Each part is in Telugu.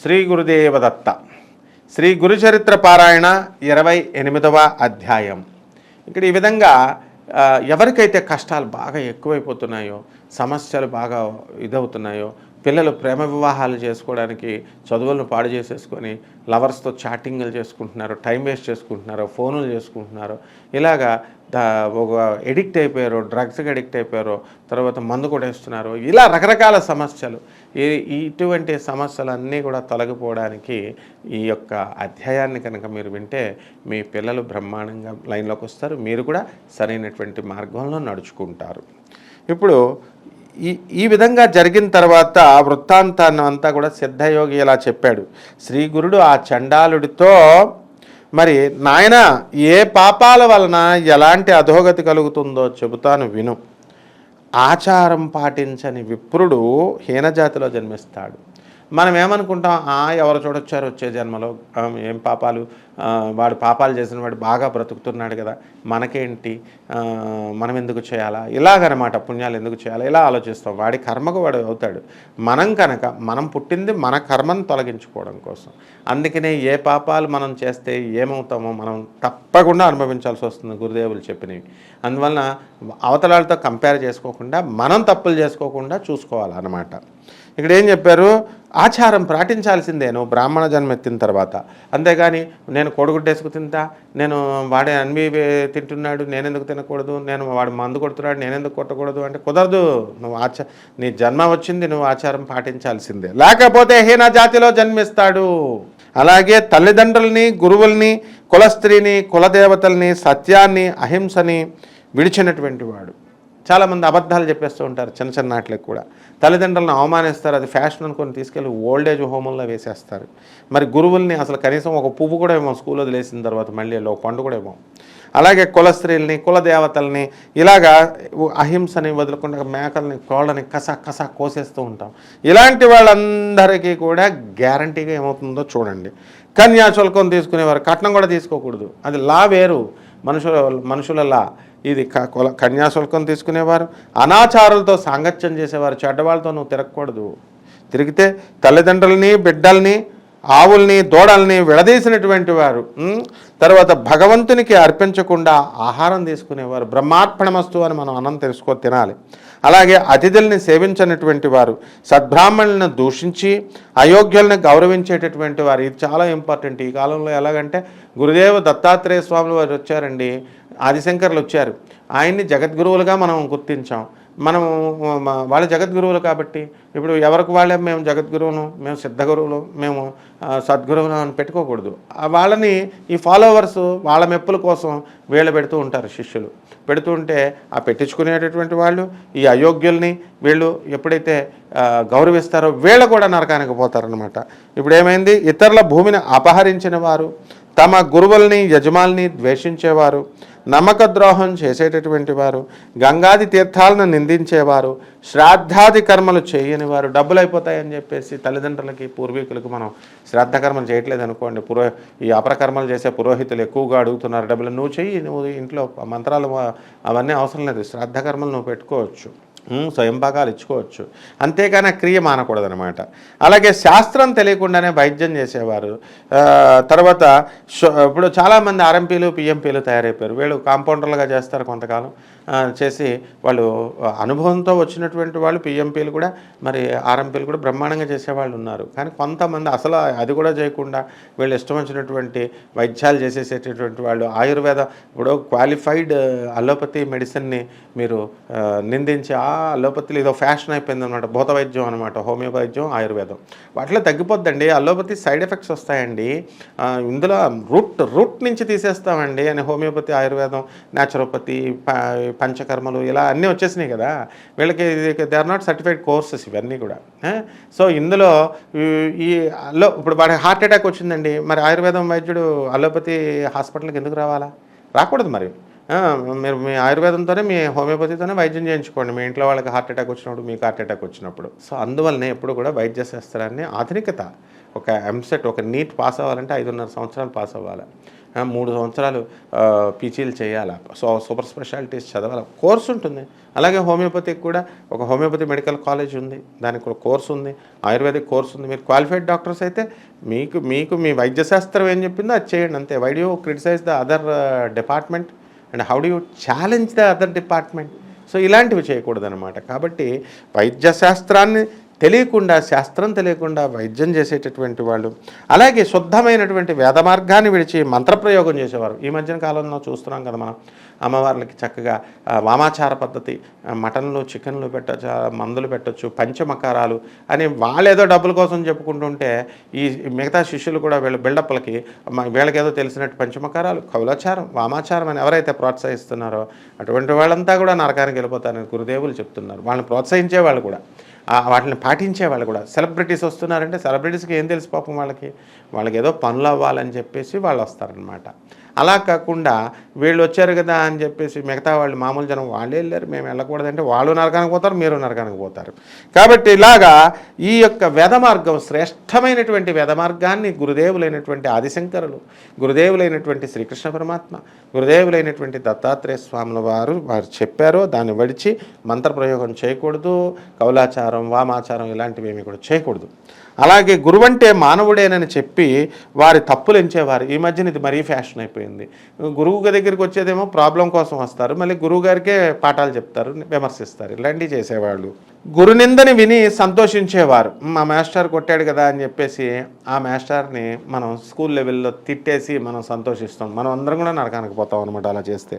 శ్రీ గురుదేవదత్త. శ్రీ గురుచరిత్ర పారాయణ ఇరవై ఎనిమిదవ అధ్యాయం. ఇక్కడ ఈ విధంగా ఎవరికైతే కష్టాలు బాగా ఎక్కువైపోతున్నాయో సమస్యలు బాగా ఇదవుతున్నాయో పిల్లలు ప్రేమ వివాహాలు చేసుకోవడానికి చదువులను పాడు చేసేసుకొని లవర్స్తో చాటింగ్లు చేసుకుంటున్నారు టైం వేస్ట్ చేసుకుంటున్నారు ఫోనులు చేసుకుంటున్నారు ఇలాగా ఒక ఎడిక్ట్ అయిపోయారు డ్రగ్స్కి ఎడిక్ట్ అయిపోయారు తర్వాత మందు కొట్టేస్తున్నారు ఇలా రకరకాల సమస్యలు. ఈ ఇటువంటి సమస్యలన్నీ కూడా తొలగిపోవడానికి ఈ యొక్క అధ్యాయాన్ని కనుక మీరు వింటే మీ పిల్లలు బ్రహ్మాండంగా లైన్లోకి వస్తారు. మీరు కూడా సరైనటువంటి మార్గంలో నడుచుకుంటారు. ఇప్పుడు ఈ ఈ విధంగా జరిగిన తర్వాత ఆ వృత్తాంతాన్ని అంతా కూడా సిద్ధయోగి ఇలా చెప్పాడు. శ్రీ గురుడు ఆ చండాలుడితో మరి నాయన ఏ పాపాల వలన ఎలాంటి అధోగతి కలుగుతుందో చెబుతాను విను. ఆచారం పాటించని విప్రుడు హీనజాతిలో జన్మిస్తాడు. మనం ఏమనుకుంటాం ఆ ఎవరు చూడొచ్చారు వచ్చే జన్మలో? ఏం పాపాలు? వాడు పాపాలు చేసిన వాడు బాగా బ్రతుకుతున్నాడు కదా మనకేంటి? మనం ఎందుకు చేయాలా? ఇలాగనమాట పుణ్యాలు ఎందుకు చేయాలా? ఇలా ఆలోచిస్తాం. వాడి కర్మకు వాడు అవుతాడు. మనం కనుక మనం పుట్టింది మన కర్మను తొలగించుకోవడం కోసం. అందుకనే ఏ పాపాలు మనం చేస్తే ఏమవుతామో మనం తప్పకుండా అనుభవించాల్సి వస్తుంది గురుదేవులు చెప్పినవి. అందువలన అవతలాలతో కంపేర్ చేసుకోకుండా మనం తప్పులు చేసుకోకుండా చూసుకోవాలన్నమాట. ఇక్కడ ఏం చెప్పారు? ఆచారం పాటించాల్సిందే నువ్వు బ్రాహ్మణ జన్మ ఎత్తిన తర్వాత. అంతేగాని నేను కోడిగుడ్డేసుకు తింటా నేను వాడే అన్వి తింటున్నాడు నేనెందుకు తినకూడదు నేను వాడు మందు కొడుతున్నాడు నేనెందుకు కొట్టకూడదు అంటే కుదరదు. నువ్వు ఆచ నీ జన్మ వచ్చింది నువ్వు ఆచారం పాటించాల్సిందే. లేకపోతే హీన జాతిలో జన్మిస్తాడు. అలాగే తల్లిదండ్రుల్ని గురువుల్ని కులస్త్రీని కులదేవతల్ని సత్యాన్ని అహింసని విడిచినటువంటి వాడు. చాలామంది అబద్ధాలు చెప్పేస్తూ ఉంటారు చిన్న చిన్న నాట్లకు కూడా. తల్లిదండ్రులను అవమానిస్తారు అది ఫ్యాషన్ అనుకొని తీసుకెళ్ళి ఓల్డేజ్ హోమంలో వేసేస్తారు. మరి గురువుల్ని అసలు కనీసం ఒక పువ్వు కూడా ఏమో స్కూల్ వదిలేసిన తర్వాత మళ్ళీ ఒక పండు కూడా ఏమో. అలాగే కుల స్త్రీల్ని కుల దేవతల్ని ఇలాగా అహింసని వదులుకుండా మేకల్ని కోళ్ళని కస కస కోసేస్తూ ఉంటాం. ఇలాంటి వాళ్ళందరికీ కూడా గ్యారంటీగా ఏమవుతుందో చూడండి. కన్యాశుల్కం తీసుకునేవారు కట్నం కూడా తీసుకోకూడదు. అది లా వేరు. మనుషుల మనుషుల లా ఇది క- కుల కన్యాశుల్కం తీసుకునేవారు అనాచారులతో సాంగత్యం చేసేవారు చెడ్డవాళ్ళతో నువ్వు తిరగకూడదు. తిరిగితే తల్లిదండ్రులని బిడ్డల్ని ఆవుల్ని దూడల్ని విడదీసినటువంటి వారు తర్వాత భగవంతునికి అర్పించకుండా ఆహారం తీసుకునేవారు బ్రహ్మార్పణమస్తు అని మనం అన్నం తెలుసుకో తినాలి. అలాగే అతిథుల్ని సేవించనటువంటి వారు సద్బ్రాహ్మణులను దూషించి అయోగ్యుల్ని గౌరవించేటటువంటి వారు ఇది చాలా ఇంపార్టెంట్. ఈ కాలంలో ఎలాగంటే గురుదేవ దత్తాత్రేయ స్వాములు వారు వచ్చారండి ఆదిశంకర్లు వచ్చారు. ఆయన్ని జగద్గురువులుగా మనం గుర్తించాం. మనం వాళ్ళ జగద్గురువులు కాబట్టి ఇప్పుడు ఎవరికి వాళ్ళే మేము జగద్గురువును మేము సిద్ధగురువులు మేము సద్గురువును అని పెట్టుకోకూడదు. వాళ్ళని ఈ ఫాలోవర్స్ వాళ్ళ మెప్పుల కోసం వీళ్ళ పెడుతూ ఉంటారు శిష్యులు. పెడుతూ ఉంటే ఆ పెట్టించుకునేటటువంటి వాళ్ళు ఈ అయోగ్యుల్ని వీళ్ళు ఎప్పుడైతే గౌరవిస్తారో వీళ్ళు కూడా నరకానికి పోతారనమాట ఇప్పుడు ఏమైంది? ఇతరుల భూమిని అపహరించిన వారు తమ గురువుల్ని యజమాల్ని ద్వేషించేవారు నమ్మక ద్రోహం చేసేటటువంటి వారు గంగాది తీర్థాలను నిందించేవారు శ్రాద్ధాది కర్మలు చేయని వారు డబ్బులు అయిపోతాయని చెప్పేసి తల్లిదండ్రులకి పూర్వీకులకు మనం శ్రాద్ధ కర్మలు చేయట్లేదు అనుకోండి పురో ఈ అపరకర్మలు చేసే పురోహితులు ఎక్కువగా అడుగుతున్నారు డబ్బులు. నువ్వు చెయ్యి నువ్వు ఇంట్లో మంత్రాలు అవన్నీ అవసరం లేదు. శ్రాద్ధ కర్మలు నువ్వు పెట్టుకోవచ్చు. స్వయంపాకాలు ఇచ్చుకోవచ్చు. అంతేగాని ఆ క్రియ మానకూడదనమాట అలాగే శాస్త్రం తెలియకుండానే వైద్యం చేసేవారు. తర్వాత ఇప్పుడు చాలామంది ఆర్ఎంపీలు పిఎంపీలు తయారైపోయారు. వీళ్ళు కాంపౌండర్లుగా చేస్తారు కొంతకాలం. చేసి వాళ్ళు అనుభవంతో వచ్చినటువంటి వాళ్ళు పిఎంపీలు కూడా మరి ఆర్ఎంపీలు కూడా బ్రహ్మాండంగా చేసేవాళ్ళు ఉన్నారు. కానీ కొంతమంది అసలు అది కూడా చేయకుండా వీళ్ళు ఇష్టం వచ్చినటువంటి వైద్యాలు చేసేసేటటువంటి వాళ్ళు ఆయుర్వేద ఇప్పుడు క్వాలిఫైడ్ అలోపతి మెడిసిన్ని మీరు నిందించి ఆ అలోపతిలో ఏదో ఫ్యాషన్ అయిపోయింది అనమాట భూత వైద్యం అనమాట హోమియో వైద్యం ఆయుర్వేదం. వాటిలో తగ్గిపోద్దండి. అలోపతి సైడ్ ఎఫెక్ట్స్ వస్తాయండి. ఇందులో రూట్ రూట్ నుంచి తీసేస్తామండి అని హోమియోపతి ఆయుర్వేదం న్యాచురోపతి ప- పంచకర్మలు ఇలా అన్నీ వచ్చేసినాయి కదా. వీళ్ళకి they are not certified courses ఇవన్నీ కూడా. సో ఇందులో ఈ- అలో ఇప్పుడు వాడికి హార్ట్ అటాక్ వచ్చిందండి. మరి ఆయుర్వేదం వైద్యుడు అలోపతి హాస్పిటల్కి ఎందుకు రావాలా? రాకూడదు మరి. మీరు మీ ఆయుర్వేదంతోనే మీ హోమియోపతితోనే వైద్యం చేయించుకోండి. మీ ఇంట్లో వాళ్ళకి హార్ట్ అటాక్ వచ్చినప్పుడు మీకు హార్ట్ అటాక్ వచ్చినప్పుడు. సో అందువల్లనే ఎప్పుడు కూడా వైద్య శాస్త్రాన్ని ఆధునికత ఒక ఎంసెట్ ఒక నీట్ పాస్ అవ్వాలంటే ఐదున్నర సంవత్సరాలు పాస్ అవ్వాలి. మూడు సంవత్సరాలు పీచీలు పీజీలు చేయాలా? సో సూపర్ స్పెషాలిటీస్ చదవాలి? కోర్స్ ఉంటుంది. అలాగే హోమియోపతికి కూడా ఒక హోమియోపతి మెడికల్ కాలేజ్ ఉంది. దానికి కూడా కోర్స్ ఉంది. ఆయుర్వేదిక్ కోర్స్ ఉంది. మీరు క్వాలిఫైడ్ డాక్టర్స్ అయితే మీకు మీకు మీ వైద్యశాస్త్రం ఏం చెప్పిందో అది చేయండి అంతే. Why do criticise the other department and how do you challenge the other department so ఇలాంటివి చేయకూడదు అనమాట కాబట్టి వైద్య శాస్త్రాన్ని తెలియకుండా శాస్త్రం తెలియకుండా వైద్యం చేసేటటువంటి వాళ్ళు అలాగే శుద్ధమైనటువంటి వేద మార్గాన్ని విడిచి మంత్రప్రయోగం చేసేవారు. ఈ మధ్యన కాలంలో చూస్తున్నాం కదా మనం. అమ్మవార్లకి చక్కగా వామాచార పద్ధతి మటన్లు చికెన్లు పెట్టచ్చు మందులు పెట్టచ్చు పంచమకారాలు అని వాళ్ళేదో డబ్బుల కోసం చెప్పుకుంటుంటే ఈ మిగతా శిష్యులు కూడా వీళ్ళ బిల్డప్లకి వీళ్ళకేదో తెలిసినట్టు పంచమకారాలు కౌలాచారం వామాచారం అని ఎవరైతే ప్రోత్సహిస్తున్నారో అటువంటి వాళ్ళంతా కూడా నరకానికి వెళ్ళిపోతారని గురుదేవులు చెప్తున్నారు. వాళ్ళని ప్రోత్సహించే వాళ్ళు కూడా వాటిని పాటించే వాళ్ళు కూడా. సెలబ్రిటీస్ వస్తున్నారంటే సెలబ్రిటీస్కి ఏం తెలుసు పాపం వాళ్ళకి? వాళ్ళకి ఏదో పనులు అవ్వాలని చెప్పేసి వాళ్ళు వస్తారనమాట అలా కాకుండా వీళ్ళు వచ్చారు కదా అని చెప్పేసి మిగతా వాళ్ళు మామూలు జనం వాళ్ళే వెళ్ళారు. మేము వెళ్ళకూడదంటే వాళ్ళు నరకానికి పోతారు మీరు నరకానికి పోతారు. కాబట్టి ఇలాగా ఈ యొక్క వేద మార్గం శ్రేష్టమైనటువంటి వేద మార్గాన్ని గురుదేవులైనటువంటి ఆదిశంకరులు గురుదేవులైనటువంటి శ్రీకృష్ణ పరమాత్మ గురుదేవులైనటువంటి దత్తాత్రేయ స్వాముల వారు వారు చెప్పారో దాన్ని వడిచి మంత్రప్రయోగం చేయకూడదు కౌలాచారం వామాచారం ఇలాంటివి ఏమి కూడా చేయకూడదు. అలాగే గురువంటే మానవుడేనని చెప్పి వారి తప్పులు ఎంచేవారు. ఈ మధ్యన ఇది మరీ ఫ్యాషన్ అయిపోయింది. గురువు దగ్గరికి వచ్చేదేమో ప్రాబ్లం కోసం వస్తారు. మళ్ళీ గురువు గారికే పాఠాలు చెప్తారు విమర్శిస్తారు. ఇలాంటివి చేసేవాళ్ళు. గురునిందని విని సంతోషించేవారు. మా మాస్టర్ కొట్టాడు కదా అని చెప్పేసి ఆ మాస్టర్ని మనం స్కూల్ లెవెల్లో తిట్టేసి మనం సంతోషిస్తాం. మనం అందరం కూడా నరకానికి పోతాం అనమాట అలా చేస్తే.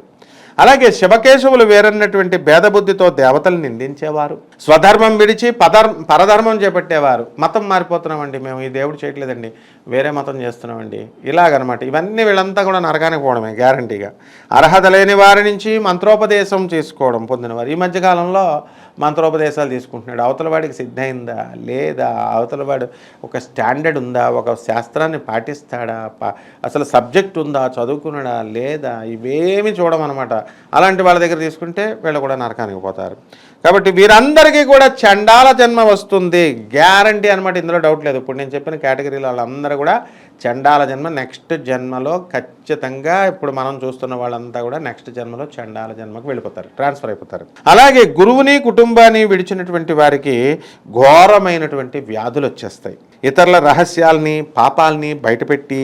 అలాగే శివకేశవులు వేరన్నటువంటి భేదబుద్ధితో దేవతలు నిందించేవారు. స్వధర్మం విడిచి పదర్ పరధర్మం చేపట్టేవారు. మతం మారిపోతున్నామండి మేము ఈ దేవుడు చేయట్లేదండి వేరే మతం చేస్తున్నామండి. ఇలాగనమాట. ఇవన్నీ వీళ్ళంతా కూడా నరకానికి పోవడమే గ్యారంటీగా అర్హత లేని వారి నుంచి మంత్రోపదేశం చేసుకోవడం పొందినవారు. ఈ మధ్యకాలంలో మంత్రోపదేశాలు తీసుకుంటున్నాడు. అవతల వాడికి సిద్ధమైందా లేదా అవతల వాడు ఒక స్టాండర్డ్ ఉందా? ఒక శాస్త్రాన్ని పాటిస్తాడా? ప- అసలు సబ్జెక్ట్ ఉందా? చదువుకున్నాడా? లేదా? ఇవేమి చూడమన్నమాట అలాంటి వాళ్ళ దగ్గర తీసుకుంటే వీళ్ళు కూడా నరకానికి పోతారు. కాబట్టి వీరందరికీ కూడా చండాల జన్మ వస్తుంది. గ్యారంటీ అనమాట ఇందులో డౌట్ లేదు. ఇప్పుడు నేను చెప్పిన కేటగిరీలో వాళ్ళందరూ కూడా చండాల జన్మ నెక్స్ట్ జన్మలో ఖచ్చితంగా ఇప్పుడు మనం చూస్తున్న వాళ్ళంతా కూడా నెక్స్ట్ జన్మలో చండాల జన్మకు వెళ్ళిపోతారు. ట్రాన్స్ఫర్ అయిపోతారు. అలాగే గురువుని కుటుంబాన్ని విడిచినటువంటి వారికి ఘోరమైనటువంటి వ్యాధులు వచ్చేస్తాయి. ఇతరుల రహస్యాల్ని పాపాలని బయటపెట్టి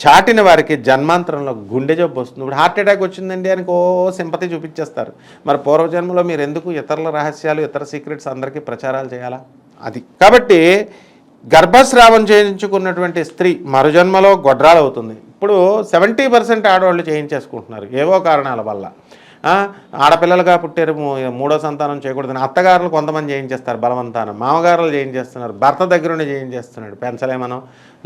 చాటిన వారికి జన్మాంతరంలో గుండె జబ్బు వస్తుంది. ఇప్పుడు హార్ట్ అటాక్ వచ్చిందండి అని ఓ సింపతి చూపించేస్తారు. మరి పూర్వజన్మలో మీరు ఎందుకు ఇతరుల రహస్యాలు ఇతర సీక్రెట్స్ అందరికీ ప్రచారాలు చేయాలా? అది. కాబట్టి గర్భస్రావం చేయించుకున్నటువంటి స్త్రీ మరుజన్మలో గొడ్రాలు అవుతుంది ఇప్పుడు సెవెంటీ పర్సెంట్ ఆడవాళ్ళు చేయించేసుకుంటున్నారు. ఏవో కారణాల వల్ల. ఆడపిల్లలుగా పుట్టారు మూడో సంతానం చేయకూడదని అత్తగారులు కొంతమంది చేయించేస్తారు బలవంతానం. మామగారులు చేయించేస్తున్నారు భర్త దగ్గరుండి చేయించేస్తున్నాడు పెంచలేమనో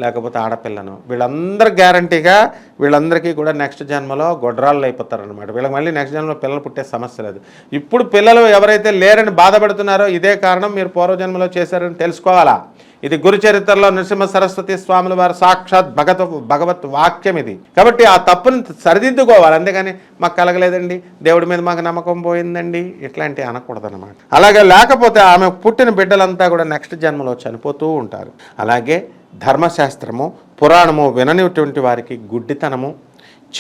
లేకపోతే ఆడపిల్లను. వీళ్ళందరూ గ్యారంటీగా వీళ్ళందరికీ కూడా నెక్స్ట్ జన్మలో గొడ్రాళ్ళు అయిపోతారనమాట వీళ్ళకి మళ్ళీ నెక్స్ట్ జన్మలో పిల్లలు పుట్టే సమస్య లేదు. ఇప్పుడు పిల్లలు ఎవరైతే లేరని బాధపడుతున్నారో ఇదే కారణం మీరు పూర్వజన్మలో చేశారని తెలుసుకోవాలా? ఇది గురు చరిత్రలో నరసింహ సరస్వతి స్వాముల వారు సాక్షాత్ భగత భగవత్ వాక్యం ఇది. కాబట్టి ఆ తప్పుని సరిదిద్దుకోవాలి. అందుకని మాకు కలగలేదండి. దేవుడి మీద మాకు నమ్మకం పోయిందండి. ఇట్లాంటివి అనకూడదన్నమాట. అలాగే లేకపోతే ఆమె పుట్టిన బిడ్డలంతా కూడా నెక్స్ట్ జన్మలో చనిపోతూ ఉంటారు. అలాగే ధర్మశాస్త్రము పురాణము విననిటువంటి వారికి గుడ్డితనము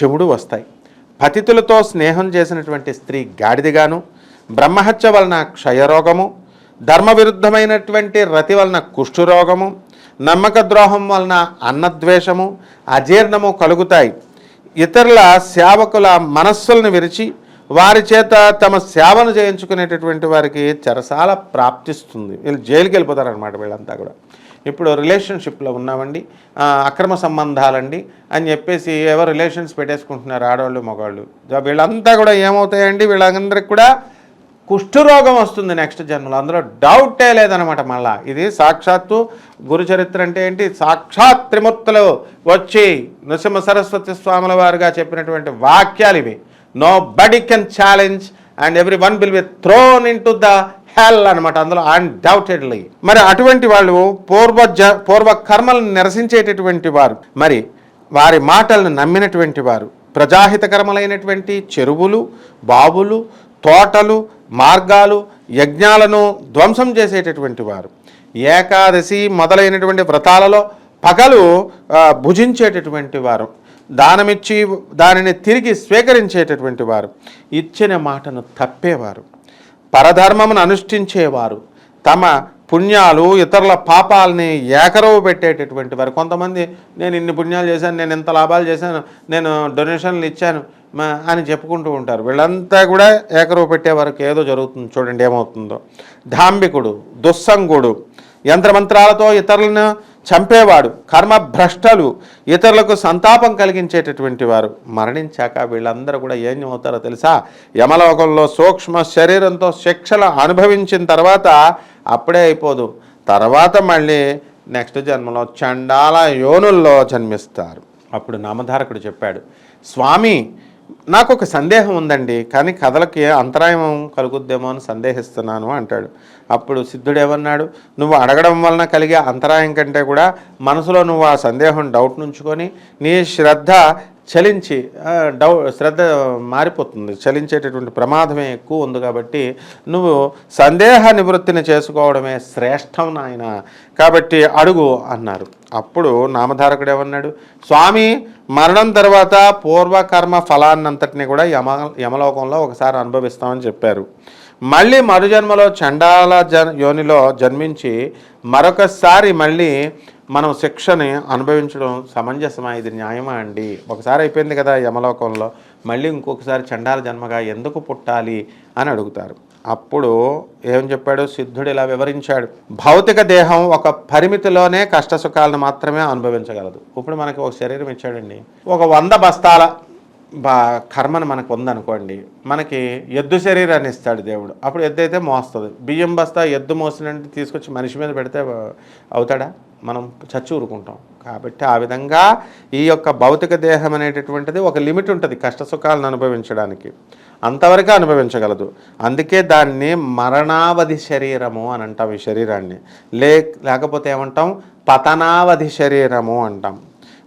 చెవుడు వస్తాయి. పతితులతో స్నేహం చేసినటువంటి స్త్రీ గాడిదిగాను బ్రహ్మహత్య వలన క్షయరోగము ధర్మ విరుద్ధమైనటువంటి రతి వలన కుష్ఠురోగము నమ్మక ద్రోహం వలన అన్నద్వేషము అజీర్ణము కలుగుతాయి. ఇతరుల సేవకుల మనస్సులను విరిచి వారి చేత తమ సేవను చేయించుకునేటటువంటి వారికి చెరసాల ప్రాప్తిస్తుంది. వీళ్ళు జైలుకి వెళ్ళిపోతారనమాట వీళ్ళంతా కూడా. ఇప్పుడు రిలేషన్షిప్లో ఉన్నామండి. అక్రమ సంబంధాలండి అని చెప్పేసి ఎవరు రిలేషన్స్ పెట్టేసుకుంటున్నారు ఆడవాళ్ళు మగవాళ్ళు. వీళ్ళంతా కూడా ఏమవుతాయండి? వీళ్ళందరికీ కూడా కుష్ఠరోగం వస్తుంది నెక్స్ట్ జన్మలో. అందులో డౌటే లేదనమాట మళ్ళా. ఇది సాక్షాత్తు గురు చరిత్ర అంటే ఏంటి? సాక్షాత్ త్రిమూర్తులు వచ్చి నృసింహ సరస్వతి స్వాముల వారుగా చెప్పినటువంటి వాక్యాలు ఇవి. Nobody can challenge and everyone will be thrown into the hell అనమాట అందులో అన్డౌటెడ్లీ మరి అటువంటి వాళ్ళు పూర్వ జ పూర్వ కర్మలను నిరసించేటటువంటి వారు. మరి వారి మాటలను నమ్మినటువంటి వారు. ప్రజాహితకరములైనటువంటి చెరువులు బావులు తోటలు మార్గాలు యజ్ఞాలను ధ్వంసం చేసేటటువంటి వారు. ఏకాదశి మొదలైనటువంటి వ్రతాలలో పగలు భుజించేటటువంటి వారు. దానమిచ్చి దానిని తిరిగి స్వీకరించేటటువంటి వారు. ఇచ్చిన మాటను తప్పేవారు. పరధర్మమును అనుష్ఠించేవారు. తమ పుణ్యాలు ఇతరుల పాపాలని ఏకరవు పెట్టేటటువంటి వారు. కొంతమంది నేను ఇన్ని పుణ్యాలు చేశాను నేను ఇంత లాభాలు చేశాను నేను డొనేషన్లు ఇచ్చాను మా అని చెప్పుకుంటూ ఉంటారు. వీళ్ళంతా కూడా ఏకరవు పెట్టే వరకు ఏదో జరుగుతుంది చూడండి ఏమవుతుందో. ధాంబికుడు దుస్సంగుడు యంత్రమంత్రాలతో ఇతరులను చంపేవాడు కర్మభ్రష్టలు ఇతరులకు సంతాపం కలిగించేటటువంటి వారు మరణించాక వీళ్ళందరూ కూడా ఏం అవుతారో తెలుసా? యమలోకంలో సూక్ష్మ శరీరంతో శిక్షలు అనుభవించిన తర్వాత అప్పుడే అయిపోదు. తర్వాత మళ్ళీ నెక్స్ట్ జన్మలో చండాల యోనుల్లో జన్మిస్తారు. అప్పుడు నామధారకుడు చెప్పాడు స్వామి నాకు ఒక సందేహం ఉందండి. కానీ కథలకి అంతరాయం కలుగుద్దేమో అని సందేహిస్తున్నాను అంటాడు. అప్పుడు సిద్ధుడు ఏమన్నాడు నువ్వు అడగడం వలన కలిగే అంతరాయం కంటే కూడా మనసులో నువ్వు ఆ సందేహం డౌట్ నుంచుకొని నీ శ్రద్ధ చలించి డౌ శ్రద్ధ మారిపోతుంది. చలించేటటువంటి ప్రమాదమే ఎక్కువ ఉంది కాబట్టి నువ్వు సందేహ నివృత్తిని చేసుకోవడమే శ్రేష్టం నాయన. కాబట్టి అడుగు అన్నారు. అప్పుడు నామధారకుడు ఏమన్నాడు? స్వామి మరణం తర్వాత పూర్వకర్మ ఫలాన్నంతటిని కూడా యమ యమలోకంలో ఒకసారి అనుభవిస్తామని చెప్పారు. మళ్ళీ మరుజన్మలో చండాల జన్ యోనిలో జన్మించి మరొకసారి మళ్ళీ మనం శిక్షని అనుభవించడం సమంజసమా? ఇది న్యాయమా అండి? ఒకసారి అయిపోయింది కదా యమలోకంలో మళ్ళీ ఇంకొకసారి చండాల జన్మగా ఎందుకు పుట్టాలి? అని అడుగుతారు. అప్పుడు ఏం చెప్పాడు? సిద్ధుడు ఇలా వివరించాడు. భౌతిక దేహం ఒక పరిమితిలోనే కష్ట సుఖాలను మాత్రమే అనుభవించగలదు. ఇప్పుడు మనకి ఒక శరీరం ఇచ్చాడండి. ఒక వంద బస్తాల బా కర్మను మనకు ఉందనుకోండి మనకి ఎద్దు శరీరాన్ని ఇస్తాడు దేవుడు. అప్పుడు ఎద్దు అయితే మోస్తుంది. బియ్యం బస్తా ఎద్దు మోసినంటే తీసుకొచ్చి మనిషి మీద పెడితే అవుతాడా? మనం చచ్చి ఊరుకుంటాం. కాబట్టి ఆ విధంగా ఈ యొక్క భౌతిక దేహం అనేటటువంటిది ఒక లిమిట్ ఉంటుంది కష్ట సుఖాలను అనుభవించడానికి. అంతవరకు అనుభవించగలదు. అందుకే దాన్ని మరణావధి శరీరము అని అంటాం ఈ శరీరాన్ని. లే లేకపోతే ఏమంటాం? పతనావధి శరీరము అంటాం.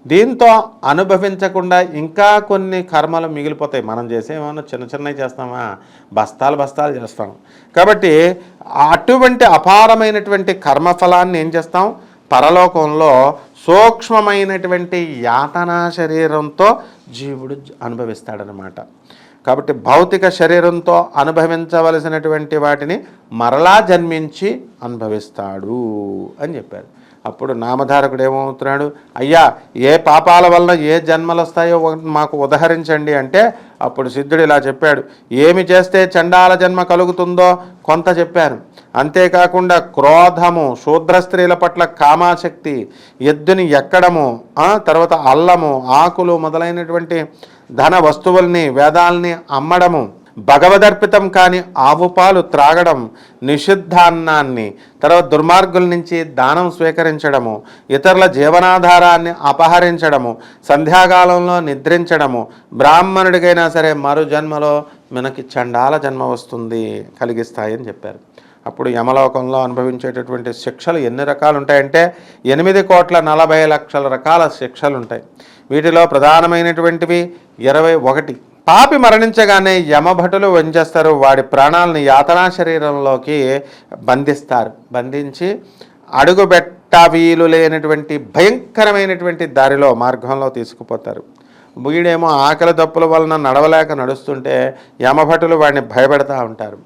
దీంతో అనుభవించకుండా ఇంకా కొన్ని కర్మలు మిగిలిపోతాయి. మనం చేసేమన్నా చిన్న చిన్నవి చేస్తామా? బస్తాలు బస్తాలు చేస్తాం. కాబట్టి అటువంటి అపారమైనటువంటి కర్మఫలాన్ని ఏం చేస్తాం? పరలోకంలో సూక్ష్మమైనటువంటి యాతనా శరీరంతో జీవుడు అనుభవిస్తాడనమాట కాబట్టి భౌతిక శరీరంతో అనుభవించవలసినటువంటి వాటిని మరలా జన్మించి అనుభవిస్తాడు అని చెప్పారు. అప్పుడు నామధారకుడు ఏమవుతున్నాడు? అయ్యా ఏ పాపాల వలన ఏ జన్మలు వస్తాయో మాకు ఉదహరించండి అంటే అప్పుడు సిద్ధుడు ఇలా చెప్పాడు. ఏమి చేస్తే చండాల జన్మ కలుగుతుందో కొంత చెప్పాను అంతేకాకుండా క్రోధము శూద్ర స్త్రీల పట్ల కామాశక్తి ఎద్దుని ఎక్కడము తర్వాత అల్లము ఆకులు మొదలైనటువంటి ధన వస్తువుల్ని వేదాల్ని అమ్మడము భగవదర్పితం కాని ఆవు పాలు త్రాగడం నిషిద్ధాన్నాన్ని తర్వాత దుర్మార్గుల నుంచి దానం స్వీకరించడము ఇతరుల జీవనాధారాన్ని అపహరించడము సంధ్యాకాలంలో నిద్రించడము బ్రాహ్మణుడికైనా సరే మరు జన్మలో మనకి చండాల జన్మ వస్తుంది కలిగిస్తాయని చెప్పారు. అప్పుడు యమలోకంలో అనుభవించేటటువంటి శిక్షలు ఎన్ని రకాలు ఉంటాయంటే ఎనిమిది కోట్ల నలభై లక్షల రకాల శిక్షలు ఉంటాయి వీటిలో ప్రధానమైనటువంటివి ఇరవై ఒకటి. పాపి మరణించగానే యమభటులు వంచేస్తారు వాడి ప్రాణాలను యాతనా శరీరంలోకి బంధిస్తారు. బంధించి అడుగుబెట్ట వీలు లేనటువంటి భయంకరమైనటువంటి దారిలో మార్గంలో తీసుకుపోతారు. వీడేమో ఆకలి దప్పుల వలన నడవలేక నడుస్తుంటే యమభటులు వాడిని భయపెడతా ఉంటారు.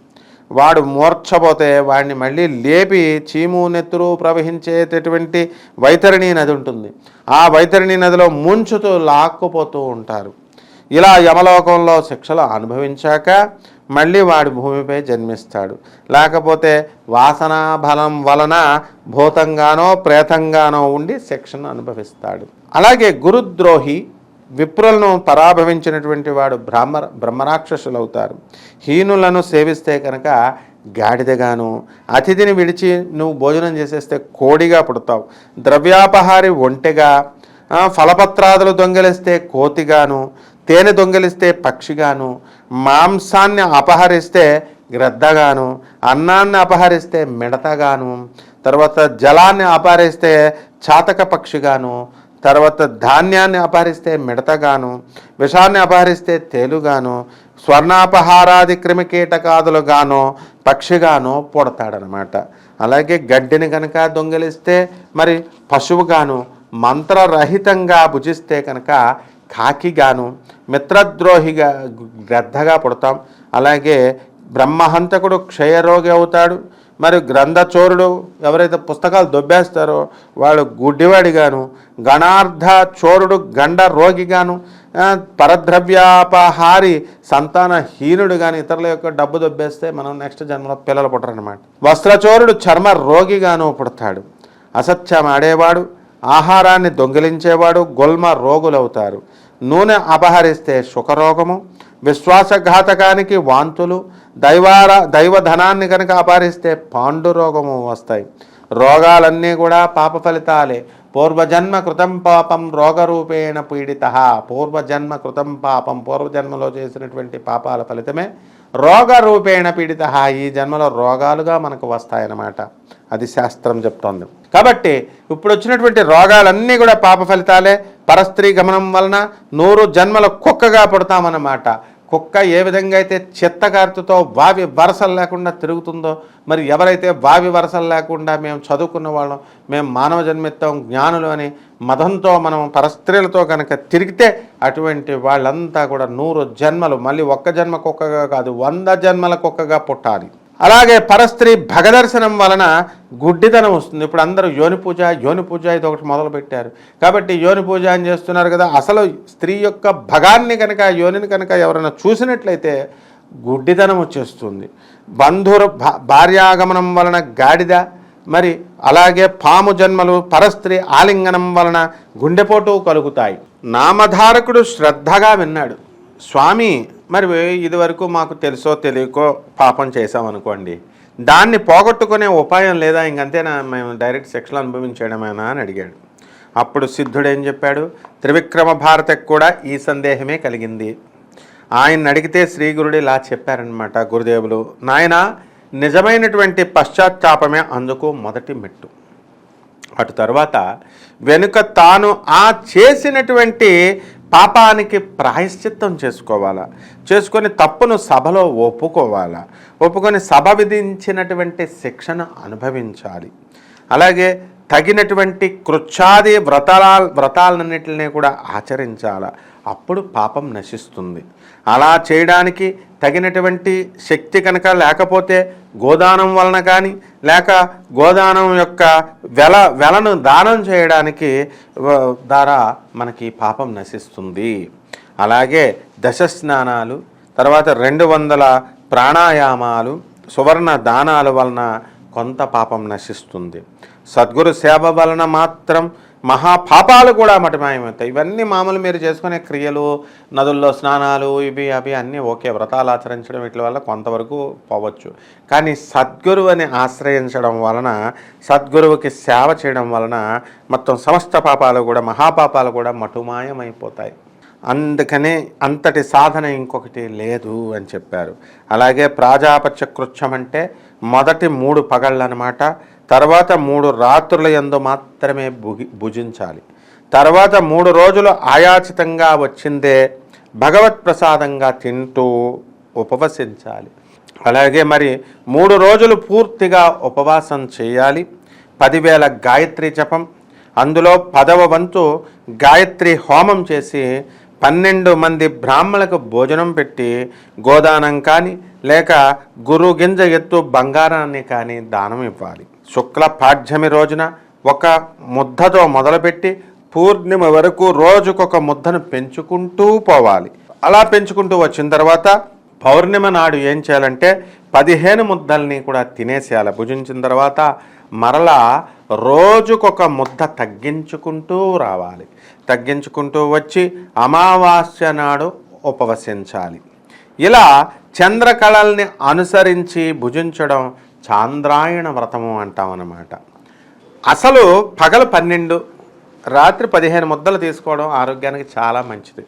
వాడు మూర్ఛపోతే వాడిని మళ్ళీ లేపి చీము నెత్తురు ప్రవహించేటటువంటి వైతరిణీ నది ఉంటుంది. ఆ వైతరిణి నదిలో ముంచుతూ లాక్కుపోతూ ఉంటారు. ఇలా యమలోకంలో శిక్షలు అనుభవించాక మళ్ళీ వాడి భూమిపై జన్మిస్తాడు. లేకపోతే వాసనా బలం వలన భూతంగానో ప్రేతంగానో ఉండి శిక్షను అనుభవిస్తాడు. అలాగే గురుద్రోహి విప్రులను పరాభవించినటువంటి వాడు బ్రాహ్మ బ్రహ్మరాక్షసులు అవుతారు హీనులను సేవిస్తే కనుక గాడిదగాను అతిథిని విడిచి నువ్వు భోజనం చేసేస్తే కోడిగా పుడతావు. ద్రవ్యాపహారి ఒంటెగా ఫలపత్రాదులు దొంగిలిస్తే కోతిగాను తేనె దొంగిలిస్తే పక్షిగాను మాంసాన్ని అపహరిస్తే గ్రద్దగాను అన్నాన్ని అపహరిస్తే మిడతగాను తర్వాత జలాన్ని అపహరిస్తే చాతక పక్షిగాను తర్వాత ధాన్యాన్ని అపహరిస్తే మిడతగాను విషాన్ని అపహరిస్తే తేలుగాను స్వర్ణాపహారాది క్రిమికీటకాదులుగానో పక్షిగాను పుడతాడనమాట. అలాగే గడ్డిని కనుక దొంగిలిస్తే మరి పశువుగాను మంత్రరహితంగా భుజిస్తే కనుక కాకిగాను మిత్రద్రోహిగా గ్రద్దగా పుడతాం. అలాగే బ్రహ్మహంతకుడు క్షయరోగి అవుతాడు. మరి గ్రంథచోరుడు ఎవరైతే పుస్తకాలు దొబ్బేస్తారో వాడు గుడ్డివాడిగాను గణార్థ చోరుడు గండ రోగిగాను పరద్రవ్యాపహారి సంతానహీనుడు కానీ ఇతరుల యొక్క డబ్బు దొబ్బేస్తే మనం నెక్స్ట్ జన్మలో పిల్లలు పుట్టరనమాట వస్త్రచోరుడు చర్మ రోగిగాను పుడతాడు. అసత్యం ఆడేవాడు ఆహారాన్ని దొంగిలించేవాడు గొల్మ రోగులవుతారు. నూనె అపహరిస్తే సుఖరోగము విశ్వాసఘాతకానికి వాంతులు దైవార దైవధనాన్ని కనుక అపహరిస్తే పాండురోగము వస్తాయి. రోగాలన్నీ కూడా పాప ఫలితాలే. పూర్వజన్మ కృతం పాపం రోగరూపేణ పీడిత. పూర్వజన్మ కృతం పాపం పూర్వజన్మలో చేసినటువంటి పాపాల ఫలితమే రోగరూపేణ పీడిత. ఈ జన్మలో రోగాలుగా మనకు వస్తాయన్నమాట. అది శాస్త్రం చెప్తోంది. కాబట్టి ఇప్పుడు వచ్చినటువంటి రోగాలన్నీ కూడా పాప ఫలితాలే. పరస్త్రీ గమనం వలన నూరు జన్మల కుక్కగా పుడతామన్నమాట. కుక్క ఏ విధంగా అయితే చిత్తకార్తితో వావి వరసలు లేకుండా తిరుగుతుందో మరి ఎవరైతే వావి వరసలు లేకుండా మేము చదువుకున్న వాళ్ళం మేము మానవ జన్మిత్తం జ్ఞానులు అని మతంతో మనం పరస్త్రీలతో కనుక తిరిగితే అటువంటి వాళ్ళంతా కూడా నూరు జన్మలు మళ్ళీ ఒక్క జన్మ కుక్కగా కాదు వంద జన్మల కుక్కగా పుట్టాలి. అలాగే పరస్త్రీ భగదర్శనం వలన గుడ్డితనం వస్తుంది. ఇప్పుడు అందరూ యోని పూజ యోని పూజ ఇది ఒకటి మొదలుపెట్టారు. కాబట్టి యోని పూజ అని చేస్తున్నారు కదా అసలు స్త్రీ యొక్క భగాన్ని కనుక యోనిని కనుక ఎవరైనా చూసినట్లయితే గుడ్డితనం వచ్చేస్తుంది. బంధురు భార్యాగమనం వలన గాడిద మరి అలాగే పాము జన్మలు పరస్త్రీ ఆలింగనం వలన గుండెపోటు కలుగుతాయి. నామధారకుడు శ్రద్ధగా విన్నాడు. స్వామి మరి ఇదివరకు మాకు తెలుసో తెలియకో పాపం చేసామనుకోండి దాన్ని పోగొట్టుకునే ఉపాయం లేదా ఇంకంతేనా? మేము డైరెక్ట్ శిక్షలు అనుభవించడమేనా అని అడిగాడు. అప్పుడు సిద్ధుడు ఏం చెప్పాడు? త్రివిక్రమ భారతకు కూడా ఈ సందేహమే కలిగింది. ఆయన అడిగితే శ్రీగురుడు ఇలా చెప్పారనమాట గురుదేవులు నాయన నిజమైనటువంటి పశ్చాత్తాపమే అందుకు మొదటి మెట్టు. అటు తర్వాత వెనుక తాను ఆ చేసినటువంటి పాపానికి ప్రాయశ్చిత్తం చేసుకోవాలా? చేసుకొని తప్పును సభలో ఒప్పుకోవాలా? ఒప్పుకొని సభ విధించినటువంటి శిక్షను అనుభవించాలి. అలాగే తగినటువంటి కృచ్ఛాది వ్రతాల వ్రతాలన్నింటినీ కూడా ఆచరించాల? అప్పుడు పాపం నశిస్తుంది. అలా చేయడానికి తగినటువంటి శక్తి కనుక లేకపోతే గోదానం వలన కానీ లేక గోదానం యొక్క వెల వెలను దానం చేయడానికి ద్వారా మనకి పాపం నశిస్తుంది. అలాగే దశ స్నానాలు తర్వాత రెండు వందల ప్రాణాయామాలు సువర్ణ దానాల వలన కొంత పాపం నశిస్తుంది. సద్గురు సేవ వలన మాత్రం మహాపాపాలు కూడా మటమాయమవుతాయి ఇవన్నీ మామూలు మీరు చేసుకునే క్రియలు నదుల్లో స్నానాలు ఇవి అవి అన్నీ ఓకే. వ్రతాలు ఆచరించడం వీటి వల్ల కొంతవరకు పోవచ్చు. కానీ సద్గురువుని ఆశ్రయించడం వలన సద్గురువుకి సేవ చేయడం వలన మొత్తం సమస్త పాపాలు కూడా మహాపాపాలు కూడా మటుమాయమైపోతాయి అందుకనే అంతటి సాధన ఇంకొకటి లేదు అని చెప్పారు. అలాగే ప్రాజాపత్య కృత్యం అంటే మొదటి మూడు పగళ్ళు అనమాట తర్వాత మూడు రాత్రుల యందు మాత్రమే భుగి భుజించాలి. తర్వాత మూడు రోజులు ఆయాచితంగా వచ్చిందే భగవత్ ప్రసాదంగా తింటూ ఉపవసించాలి. అలాగే మరి మూడు రోజులు పూర్తిగా ఉపవాసం చేయాలి. పదివేల గాయత్రి జపం అందులో పదవ వంతు గాయత్రి హోమం చేసి పన్నెండు మంది బ్రాహ్మణులకు భోజనం పెట్టి గోదానం కానీ లేక గురు గింజ ఎత్తు బంగారాన్ని కానీ దానం ఇవ్వాలి. శుక్ల పాఠ్యమి రోజున ఒక ముద్దతో మొదలుపెట్టి పూర్ణిమ వరకు రోజుకొక ముద్దను పెంచుకుంటూ పోవాలి. అలా పెంచుకుంటూ వచ్చిన తర్వాత పౌర్ణిమ నాడు ఏం చేయాలంటే పదిహేను ముద్దల్ని కూడా తినేసేయాలి భుజించిన తర్వాత మరలా రోజుకొక ముద్ద తగ్గించుకుంటూ రావాలి. తగ్గించుకుంటూ వచ్చి అమావాస్య నాడు ఉపవసించాలి. ఇలా చంద్రకళల్ని అనుసరించి భుజించడం చాంద్రాయణ వ్రతము అంటాం అన్నమాట అసలు పగలు పన్నెండు రాత్రి పదిహేను ముద్దలు తీసుకోవడం ఆరోగ్యానికి చాలా మంచిది.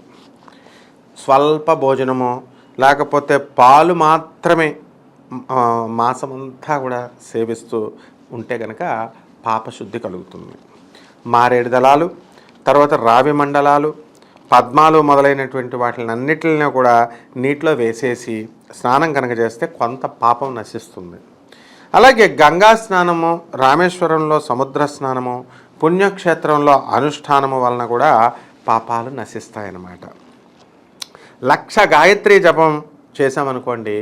స్వల్ప భోజనము లేకపోతే పాలు మాత్రమే మాసమంతా కూడా సేవిస్తూ ఉంటే కనుక పాపశుద్ధి కలుగుతుంది. మారేడు దళాలు తర్వాత రావి మండలాలు పద్మాలు మొదలైనటువంటి వాటిని అన్నిటిని కూడా నీటిలో వేసేసి స్నానం కనుక చేస్తే కొంత పాపం నశిస్తుంది. అలాగే గంగా స్నానము రామేశ్వరంలో సముద్ర స్నానము పుణ్యక్షేత్రంలో అనుష్ఠానము వలన కూడా పాపాలు నశిస్తాయన్నమాట. లక్ష గాయత్రి జపం చేసామనుకోండి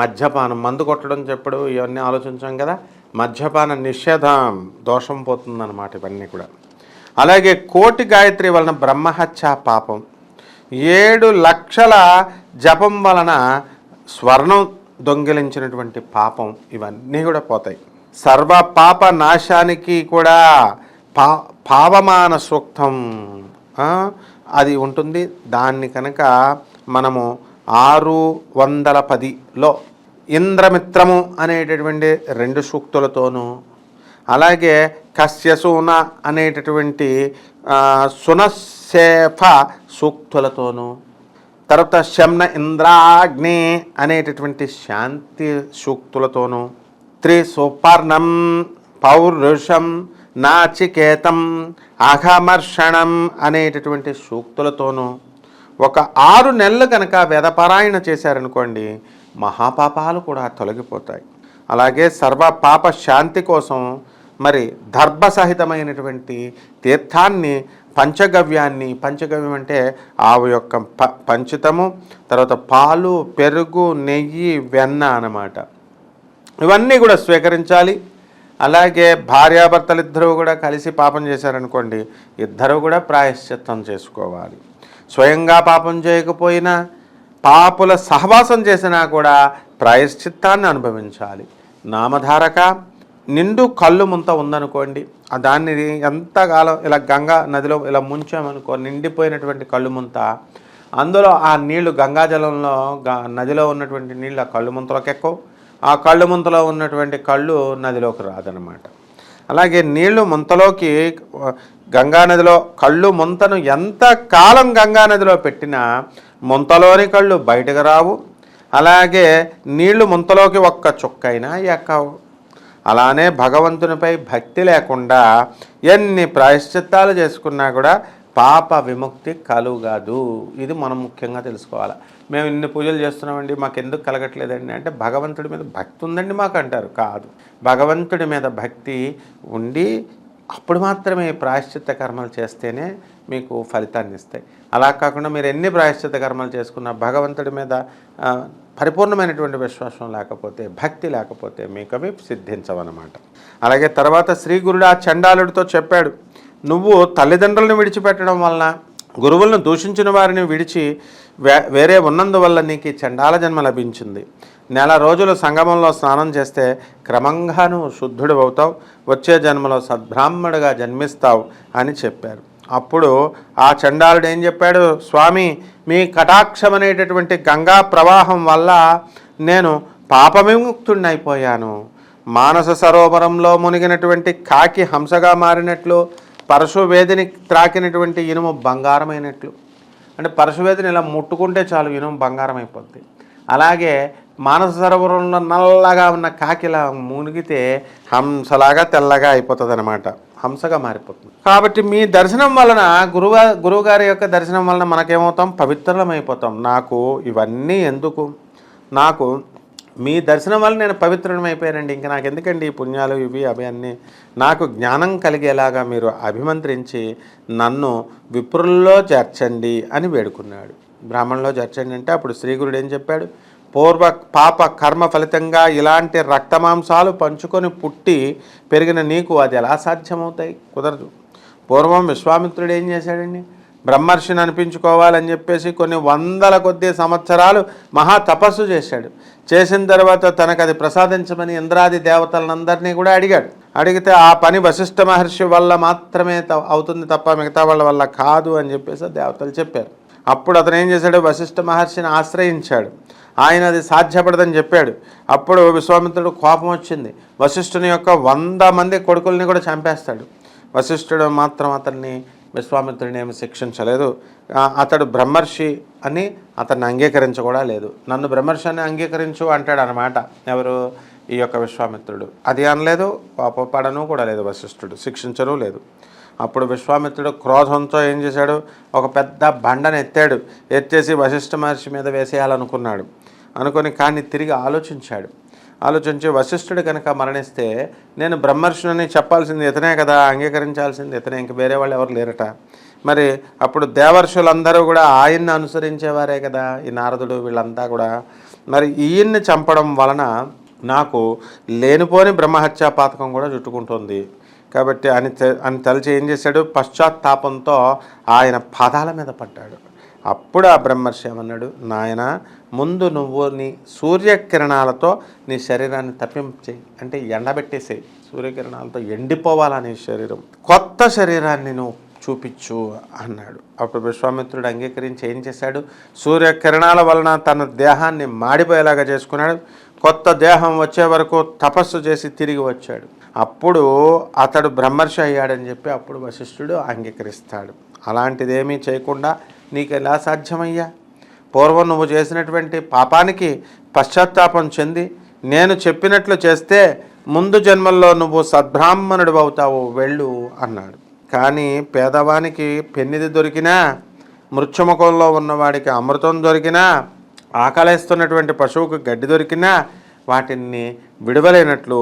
మద్యపానం మందు కొట్టడం చెప్పడు ఇవన్నీ ఆలోచించాం కదా మద్యపాన నిషేధం దోషం పోతుందన్నమాట ఇవన్నీ కూడా. అలాగే కోటి గాయత్రి వలన బ్రహ్మహత్య పాపం. ఏడు లక్షల జపం వలన స్వర్ణం దొంగిలించినటువంటి పాపం ఇవన్నీ కూడా పోతాయి. సర్వ పాప నాశానికి కూడా పా పావమాన సూక్తం. అది ఉంటుంది. దాన్ని కనుక మనము ఆరు వందల పదిలో ఇంద్రమిత్రము అనేటటువంటి రెండు సూక్తులతోనూ అలాగే కశ్యసూన అనేటటువంటి సునశేఫ సూక్తులతోనూ తర్వాత శమ్న ఇంద్రాగ్ని అనేటటువంటి శాంతి సూక్తులతోనూ త్రిసుపర్ణం పౌరుషం నాచికేతం అఘమర్షణం అనేటటువంటి సూక్తులతోనూ ఒక ఆరు నెలలు కనుక వేదపారాయణ చేశారనుకోండి మహాపాపాలు కూడా తొలగిపోతాయి. అలాగే సర్వ పాప శాంతి కోసం మరి దర్భ సహితమైనటువంటి తీర్థాన్ని పంచగవ్యాన్ని పంచగవ్యం అంటే ఆవు యొక్క ప పంచితము తర్వాత పాలు పెరుగు నెయ్యి వెన్న అన్నమాట. ఇవన్నీ కూడా స్వీకరించాలి. అలాగే భార్యాభర్తలిద్దరూ కూడా కలిసి పాపం చేశారనుకోండి ఇద్దరు కూడా ప్రాయశ్చిత్తం చేసుకోవాలి. స్వయంగా పాపం చేయకపోయినా పాపుల సహవాసం చేసినా కూడా ప్రాయశ్చిత్తాన్ని అనుభవించాలి. నామధారక నిండు కళ్ళు ముంత ఉందనుకోండి ఆ దాన్ని ఎంతకాలం ఇలా గంగా నదిలో ఇలా ముంచామనుకో నిండిపోయినటువంటి కళ్ళు ముంత అందులో ఆ నీళ్ళు గంగాజలంలో గ నదిలో ఉన్నటువంటి నీళ్ళు ఆ కళ్ళు ముంతలోకి ఎక్కువ. ఆ కళ్ళు ముంతలో ఉన్నటువంటి కళ్ళు నదిలోకి రాదనమాట అలాగే నీళ్ళు ముంతలోకి గంగా నదిలో కళ్ళు ముంతను ఎంత కాలం గంగా నదిలో పెట్టినా ముంతలోని కళ్ళు బయటకు రావు. అలాగే నీళ్ళు ముంతలోకి ఒక్క చుక్కైనా ఎక్కవు. అలానే భగవంతునిపై భక్తి లేకుండా ఎన్ని ప్రాయశ్చిత్తాలు చేసుకున్నా కూడా పాప విముక్తి కలుగదు. ఇది మనం ముఖ్యంగా తెలుసుకోవాలి. మేము ఇన్ని పూజలు చేస్తున్నామండి మాకు ఎందుకు కలగట్లేదండి అంటే భగవంతుడి మీద భక్తి ఉందండి మాకు అంటారు కాదు. భగవంతుడి మీద భక్తి ఉండి అప్పుడు మాత్రమే ప్రాయశ్చిత్త కర్మలు చేస్తేనే మీకు ఫలితాన్ని ఇస్తాయి. అలా కాకుండా మీరు ఎన్ని ప్రాయశ్చిత్త కర్మలు చేసుకున్నా భగవంతుడి మీద పరిపూర్ణమైనటువంటి విశ్వాసం లేకపోతే భక్తి లేకపోతే మీకు అవి సిద్ధించవన్నమాట. అలాగే తర్వాత శ్రీ గురుడు ఆ చండాలుడితో చెప్పాడు నువ్వు తల్లిదండ్రులను విడిచిపెట్టడం వలన గురువులను దూషించిన వారిని విడిచి వే- వేరే ఉన్నందువల్ల నీకు చండాల జన్మ లభించింది. నెల రోజులు సంగమంలో స్నానం చేస్తే క్రమంగా నువ్వు శుద్ధుడు అవుతావు వచ్చే జన్మలో సద్బ్రాహ్మణుడిగా జన్మిస్తావు అని చెప్పారు. అప్పుడు ఆ చండాలుడు ఏం చెప్పాడు? స్వామి మీ కటాక్షం అనేటటువంటి గంగా ప్రవాహం వల్ల నేను పాపవిముక్తుడిని మానస సరోవరంలో మునిగినటువంటి కాకి హంసగా మారినట్లు పరశువేదిని త్రాకినటువంటి ఇనుము బంగారమైనట్లు. అంటే పరశువేదిని ఇలా ముట్టుకుంటే చాలు ఇనుము బంగారం అయిపోద్ది అలాగే మానస సరోవరంలో నల్లగా ఉన్న కాకిలా మునిగితే హంసలాగా తెల్లగా అయిపోతుంది అనమాట హంసగా మారిపోతుంది. కాబట్టి మీ దర్శనం వలన గురువు గురువుగారి యొక్క దర్శనం వలన మనకేమవుతాం? పవిత్రమైపోతాం నాకు ఇవన్నీ ఎందుకు? నాకు మీ దర్శనం వల్ల నేను పవిత్రం అయిపోయానండి ఇంకా నాకు ఎందుకండి ఈ పుణ్యాలు ఇవి అవి అన్నీ? నాకు జ్ఞానం కలిగేలాగా మీరు అభిమంత్రించి నన్ను విప్రుల్లో చేర్చండి అని వేడుకున్నాడు. బ్రాహ్మణులో చేర్చండి అంటే అప్పుడు శ్రీగురుడు ఏం చెప్పాడు? పూర్వ పాప కర్మ ఫలితంగా ఇలాంటి రక్తమాంసాలు పంచుకొని పుట్టి పెరిగిన నీకు అది ఎలా సాధ్యమవుతాయి? కుదరదు. పూర్వం విశ్వామిత్రుడు ఏం చేశాడండి? బ్రహ్మర్షిని అనిపించుకోవాలని చెప్పేసి కొన్ని వందల కొద్ది సంవత్సరాలు మహా తపస్సు చేశాడు. చేసిన తర్వాత తనకు అది ప్రసాదించమని ఇంద్రాది దేవతలందరినీ కూడా అడిగాడు. అడిగితే ఆ పని వశిష్ఠ మహర్షి వల్ల మాత్రమే త- అవుతుంది తప్ప మిగతా వాళ్ళ వల్ల కాదు అని చెప్పేసి దేవతలు చెప్పారు. అప్పుడు అతను ఏం చేశాడు? వశిష్ఠ మహర్షిని ఆశ్రయించాడు. ఆయన అది సాధ్యపడదని చెప్పాడు. అప్పుడు విశ్వామిత్రుడు కోపం వచ్చింది. వశిష్ఠుని యొక్క వంద మంది కొడుకుల్ని కూడా చంపేస్తాడు. వశిష్ఠుడు మాత్రం అతన్ని విశ్వామిత్రుడిని ఏమి శిక్షించలేదు. అతడు బ్రహ్మర్షి అని అతన్ని అంగీకరించ కూడా లేదు నన్ను బ్రహ్మర్షి అని అంగీకరించు అంటాడు అనమాట ఎవరు? ఈ యొక్క విశ్వామిత్రుడు. అది అనలేదు కోపపడను కూడా లేదు వశిష్ఠుడు. శిక్షించను లేదు. అప్పుడు విశ్వామిత్రుడు క్రోధంతో ఏం చేశాడు? ఒక పెద్ద బండను ఎత్తాడు. ఎత్తేసి వశిష్ఠ మహర్షి మీద వేసేయాలనుకున్నాడు. అనుకొని కానీ తిరిగి ఆలోచించాడు. ఆలోచించి వశిష్ఠుడు కనుక మరణిస్తే నేను బ్రహ్మర్షుని చెప్పాల్సింది ఇతనే కదా అంగీకరించాల్సింది ఇతనే ఇంక వేరే వాళ్ళు ఎవరు లేరట. మరి అప్పుడు దేవర్షులందరూ కూడా ఆయన్ని అనుసరించేవారే కదా ఈ నారదుడు వీళ్ళంతా కూడా. మరి ఈయన్ని చంపడం వలన నాకు లేనిపోని బ్రహ్మహత్యా పాతకం కూడా చుట్టుకుంటుంది. కాబట్టి అని అని తలిచి ఏం చేశాడు? పశ్చాత్తాపంతో ఆయన పాదాల మీద పడ్డాడు. అప్పుడు ఆ బ్రహ్మర్షి ఏమన్నాడు నాయన ముందు నువ్వు నీ సూర్యకిరణాలతో నీ శరీరాన్ని తప్పించేయి అంటే ఎండబెట్టేసేయి. సూర్యకిరణాలతో ఎండిపోవాలా నీ శరీరం. కొత్త శరీరాన్ని నువ్వు చూపించు అన్నాడు. అప్పుడు విశ్వామిత్రుడు అంగీకరించి ఏం చేశాడు? సూర్యకిరణాల వలన తన దేహాన్ని మాడిపోయేలాగా చేసుకున్నాడు. కొత్త దేహం వచ్చే వరకు తపస్సు చేసి తిరిగి వచ్చాడు. అప్పుడు అతడు బ్రహ్మర్షి అయ్యాడని చెప్పి అప్పుడు వశిష్ఠుడు అంగీకరిస్తాడు. అలాంటిదేమీ చేయకుండా నీకు ఎలా సాధ్యమయ్యా? పూర్వం నువ్వు చేసినటువంటి పాపానికి పశ్చాత్తాపం చెంది నేను చెప్పినట్లు చేస్తే ముందు జన్మల్లో నువ్వు సద్బ్రాహ్మణుడు అవుతావు వెళ్ళు అన్నాడు. కానీ పేదవానికి పెన్నిది దొరికినా మృత్యుముఖంలో ఉన్నవాడికి అమృతం దొరికినా ఆకలేస్తున్నటువంటి పశువుకు గడ్డి దొరికినా వాటిని విడవలేనట్లు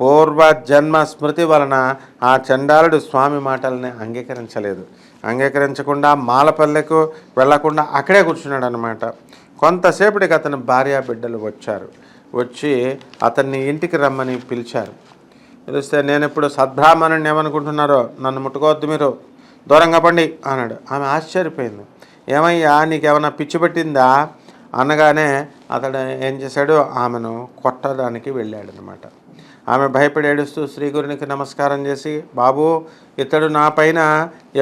పూర్వ జన్మ స్మృతి వలన ఆ చండాలుడు స్వామి మాటల్ని అంగీకరించలేదు. అంగీకరించకుండా మాలపల్లెకు వెళ్ళకుండా అక్కడే కూర్చున్నాడు అనమాట కొంతసేపటికి అతని భార్య బిడ్డలు వచ్చారు. వచ్చి అతన్ని ఇంటికి రమ్మని పిలిచారు. పిలిస్తే నేను ఇప్పుడు సద్బ్రాహ్మణుని ఏమనుకుంటున్నారో? నన్ను ముట్టుకోవద్దు మీరు. దూరంగా పండి అన్నాడు. ఆమె ఆశ్చర్యపోయింది. ఏమయ్యా నీకేమైనా పిచ్చి పట్టిందా? అనగానే అతడు ఏం చేశాడు? ఆమెను కొట్టడానికి వెళ్ళాడనమాట ఆమె భయపడి ఏడుస్తూ శ్రీగురునికి నమస్కారం చేసి బాబు ఇతడు నా పైన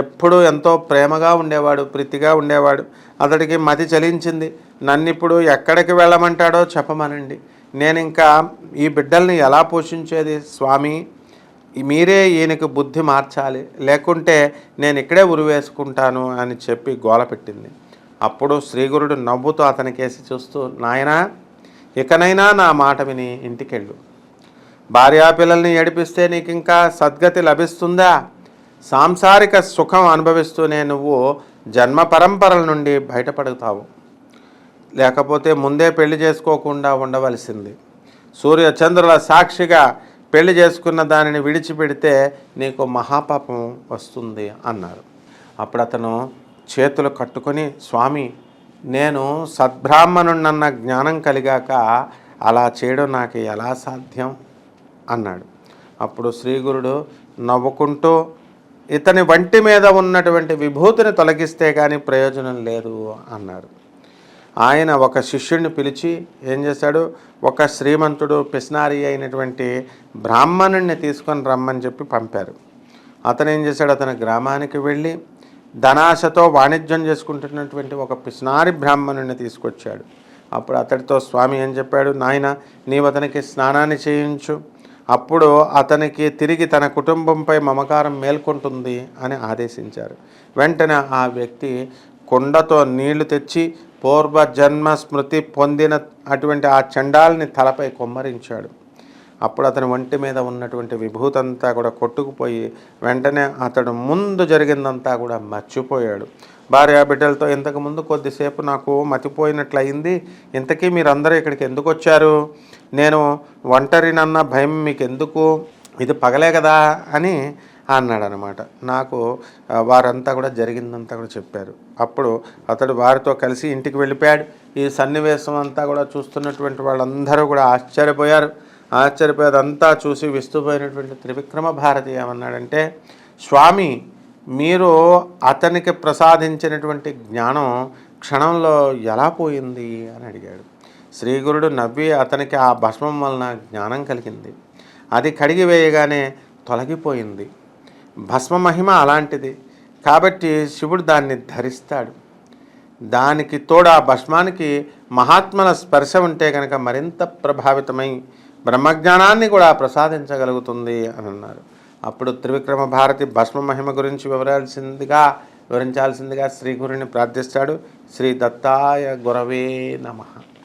ఎప్పుడూ ఎంతో ప్రేమగా ఉండేవాడు ప్రీతిగా ఉండేవాడు. అతడికి మతి చలించింది. నన్ను ఇప్పుడు ఎక్కడికి వెళ్ళమంటాడో చెప్పమనండి. నేను ఇంకా ఈ బిడ్డల్ని ఎలా పోషించేది స్వామి? మీరే ఈయనకు బుద్ధి మార్చాలి. లేకుంటే నేను ఇక్కడే ఉరివేసుకుంటాను అని చెప్పి గోల పెట్టింది. అప్పుడు శ్రీగురుడు నవ్వుతూ అతనికేసి చూస్తూ నాయనా ఇకనైనా నా మాట విని ఇంటికెళ్ళు. భార్యాపిల్లల్ని ఏడిపిస్తే నీకు ఇంకా సద్గతి లభిస్తుందా? సాంసారిక సుఖం అనుభవిస్తూనే నువ్వు జన్మ పరంపరల నుండి బయటపడతావు. లేకపోతే ముందే పెళ్ళి చేసుకోకుండా ఉండవలసింది. సూర్య చంద్రుల సాక్షిగా పెళ్ళి చేసుకున్న దానిని విడిచిపెడితే నీకు మహాపాపం వస్తుంది అన్నారు. అప్పుడు అతను చేతులు కట్టుకొని స్వామి నేను సద్బ్రాహ్మణున్నన్న జ్ఞానం కలిగాక అలా చేయడం నాకు ఎలా సాధ్యం? అన్నాడు. అప్పుడు శ్రీగురుడు నవ్వుకుంటూ ఇతని వంటి మీద ఉన్నటువంటి విభూతిని తొలగిస్తే కానీ ప్రయోజనం లేదు అన్నారు ఆయన ఒక శిష్యుడిని పిలిచి ఏం చేశాడు? ఒక శ్రీమంతుడు పిస్నారి అయినటువంటి బ్రాహ్మణుణ్ణి తీసుకొని రమ్మని చెప్పి పంపారు. అతను ఏం చేశాడు? అతని గ్రామానికి వెళ్ళి ధనాశతో వాణిజ్యం చేసుకుంటున్నటువంటి ఒక పిస్నారి బ్రాహ్మణుడిని తీసుకొచ్చాడు. అప్పుడు అతడితో స్వామి ఏం చెప్పాడు? నాయన నీవు అతనికి స్నానాన్ని చేయించు. అప్పుడు అతనికి తిరిగి తన కుటుంబంపై మమకారం మేల్కొంటుంది అని ఆదేశించారు. వెంటనే ఆ వ్యక్తి కుండతో నీళ్ళు తెచ్చి పూర్వ జన్మ స్మృతి పొందిన అటువంటి ఆ చండాల్ని తలపై కొమ్మరించాడు. అప్పుడు అతని ఒంటి మీద ఉన్నటువంటి విభూతంతా కూడా కొట్టుకుపోయి వెంటనే అతడు ముందు జరిగిందంతా కూడా మర్చిపోయాడు. భార్య బిడ్డలతో ఇంతకుముందు కొద్దిసేపు నాకు మతిపోయినట్లయింది. ఇంతకీ మీరందరూ ఇక్కడికి ఎందుకు వచ్చారు నేను ఒంటరినన్న భయం మీకు ఎందుకు ఇది పగలే కదా అని అన్నాడు అనమాట నాకు వారంతా కూడా జరిగిందంతా కూడా చెప్పారు. అప్పుడు అతడు వారితో కలిసి ఇంటికి వెళ్ళిపోయాడు. ఈ సన్నివేశం అంతా కూడా చూస్తున్నటువంటి వాళ్ళందరూ కూడా ఆశ్చర్యపోయారు. ఆశ్చర్యపోయేదంతా చూసి విస్తుపోయినటువంటి త్రివిక్రమ భారతి ఏమన్నాడంటే స్వామి మీరు అతనికి ప్రసాదించినటువంటి జ్ఞానం క్షణంలో ఎలా పోయింది? అని అడిగాడు. శ్రీగురుడు నవ్వి అతనికి ఆ భస్మం వలన జ్ఞానం కలిగింది. అది కడిగి వేయగానే తొలగిపోయింది. భస్మ మహిమ అలాంటిది. కాబట్టి శివుడు దాన్ని ధరిస్తాడు. దానికి తోడు ఆ భస్మానికి మహాత్మల స్పర్శ ఉంటే కనుక మరింత ప్రభావితమై బ్రహ్మజ్ఞానాన్ని కూడా ప్రసాదించగలుగుతుంది అని అన్నారు. అప్పుడు త్రివిక్రమ భారతి భస్మ మహిమ గురించి వివరాల్సిందిగా వివరించాల్సిందిగా శ్రీ గురుని ప్రార్థిస్తాడు. శ్రీ దత్తాయ గురవే నమః.